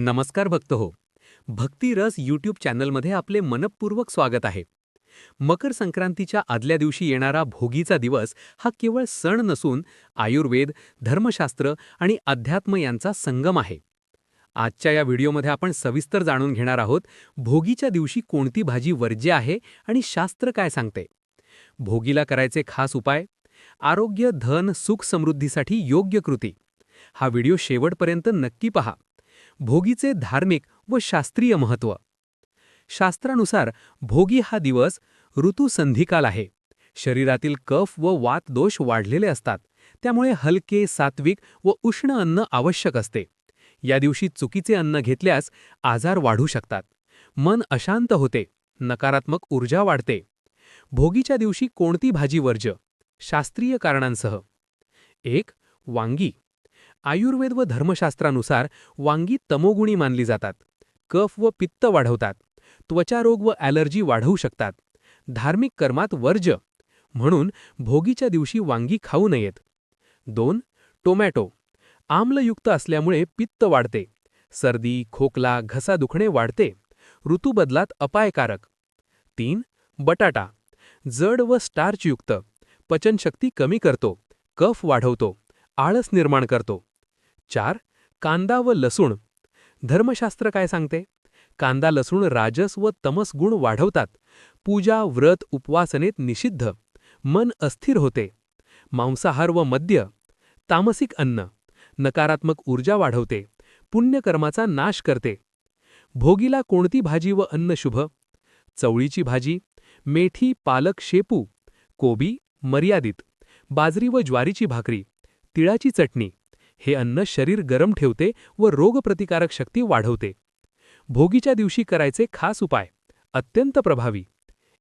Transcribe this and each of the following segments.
नमस्कार भक्त हो. भक्ती रस यूट्यूब चॅनलमध्ये आपले मनपूर्वक स्वागत आहे. मकर संक्रांतीच्या आदल्या दिवशी येणारा भोगीचा दिवस हा केवळ सण नसून आयुर्वेद धर्मशास्त्र आणि अध्यात्म यांचा संगम आहे. आजच्या या व्हिडिओमध्ये आपण सविस्तर जाणून घेणार आहोत भोगीच्या दिवशी कोणती भाजी वर्ज्य आहे आणि शास्त्र काय सांगते. भोगीला करायचे खास उपाय आरोग्य धन सुख समृद्धीसाठी योग्य कृती. हा व्हिडिओ शेवटपर्यंत नक्की पहा. भोगीचे धार्मिक व शास्त्रीय महत्त्व शास्त्रानुसार भोगी हा दिवस ऋतुसंधिकाल आहे. शरीरातील कफ व वात दोष वाढलेले असतात. त्यामुळे हलके सात्विक व उष्ण अन्न आवश्यक असते. या दिवशी चुकीचे अन्न घेतल्यास आजार वाढू शकतात. मन अशांत होते. नकारात्मक ऊर्जा वाढते. भोगीच्या दिवशी कोणती भाजी वर्ज शास्त्रीय कारणांसह. एक वांगी. आयुर्वेद व धर्मशास्त्रानुसार वांगी तमोगुणी मानली जातात. कफ व पित्त वाढवतात. त्वचारोग व ॲलर्जी वाढवू शकतात. धार्मिक कर्मात वर्ज. म्हणून भोगीच्या दिवशी वांगी खाऊ नयेत. दोन टोमॅटो. आम्लयुक्त असल्यामुळे पित्त वाढते. सर्दी खोकला घसा दुखणे वाढते. ऋतूबदलात अपायकारक. तीन बटाटा. जड व स्टार्चयुक्त पचनशक्ती कमी करतो. कफ वाढवतो. आळस निर्माण करतो. चार कांदा व लसूण. धर्मशास्त्र काय सांगते? कांदा लसूण राजस व तमस गुण वाढवतात. पूजा व्रत उपवासनेत निषिद्ध. मन अस्थिर होते. मांसाहार व मद्य. तामसिक अन्न. नकारात्मक ऊर्जा वाढवते. पुण्यकर्माचा नाश करते. भोगीला कोणती भाजी व अन्न शुभ? चवळीची भाजी मेथी पालक शेपू कोबी मर्यादित. बाजरी व ज्वारीची भाकरी. तिळाची चटणी. हे अन्न शरीर गरम ठेवते व रोगप्रतिकारक शक्ती वाढवते. भोगीच्या दिवशी करायचे खास उपाय. अत्यंत प्रभावी.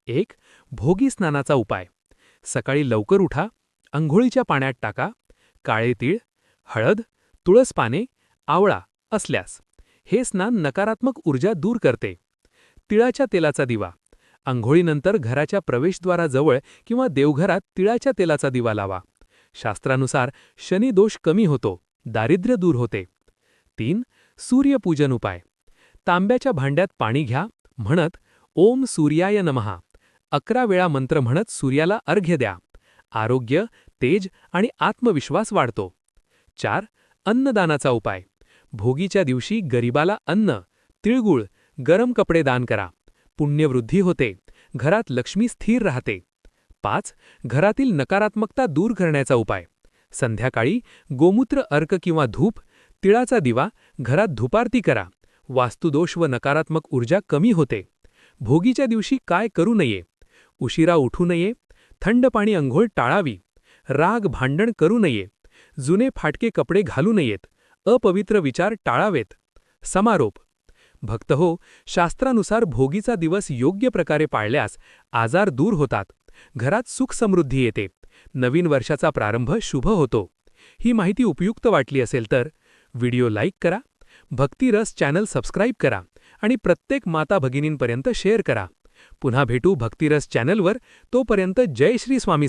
एक भोगी स्नानाचा उपाय. सकाळी लवकर उठा अंघोळीच्या पाण्यात टाका काळे तीळ हळद तुळस पाने आवळा असल्यास हे स्नान नकारात्मक ऊर्जा दूर करते. तिळाच्या तेलाचा दिवा. अंघोळीनंतर घराच्या प्रवेशद्वाराजवळ किंवा देवघरात तिळाच्या तेलाचा दिवा लावा. शास्त्रानुसार शनिदोष कमी होतो. दारिद्र्य दूर होते. तीन सूर्यपूजन उपाय. तांब्याच्या भांड्यात पाणी घ्या म्हणत ओम सूर्याय नमहा अकरा वेळा मंत्र म्हणत सूर्याला अर्घ्य द्या. आरोग्य तेज आणि आत्मविश्वास वाढतो. चार अन्नदानाचा उपाय. भोगीच्या दिवशी गरिबाला अन्न तिळगुळ गरम कपडे दान करा. पुण्यवृद्धी होते. घरात लक्ष्मी स्थिर राहते. पाच घरातील नकारात्मकता दूर करण्याचा उपाय. संध्याकाळी गोमूत्र अर्क किंवा धूप तिळाचा दिवा घरात धुपारती करा. वास्तुदोष व नकारात्मक ऊर्जा कमी होते. भोगीच्या दिवशी काय करू नये? उशिरा उठू नये. थंड पाणी अंघोळ टाळावी. राग भांडण करू नये. जुने फाटके कपडे घालू नयेत. अपवित्र विचार टाळावेत. समारोप. भक्त हो शास्त्रानुसार भोगीचा दिवस योग्य प्रकारे पाळल्यास आजार दूर होतात. घरात सुख समृद्धी येते. नवीन वर्षाचा प्रारंभ शुभ होतो. ही माहिती उपयुक्त वाटली असेल तर व्हिडिओ लाईक करा भक्तिरस चॅनल सबस्क्राईब करा आणि प्रत्येक माता भगिनींपर्यंत शेअर करा. पुन्हा भेटू भक्तिरस चॅनलवर तोपर्यंत जय श्री स्वामी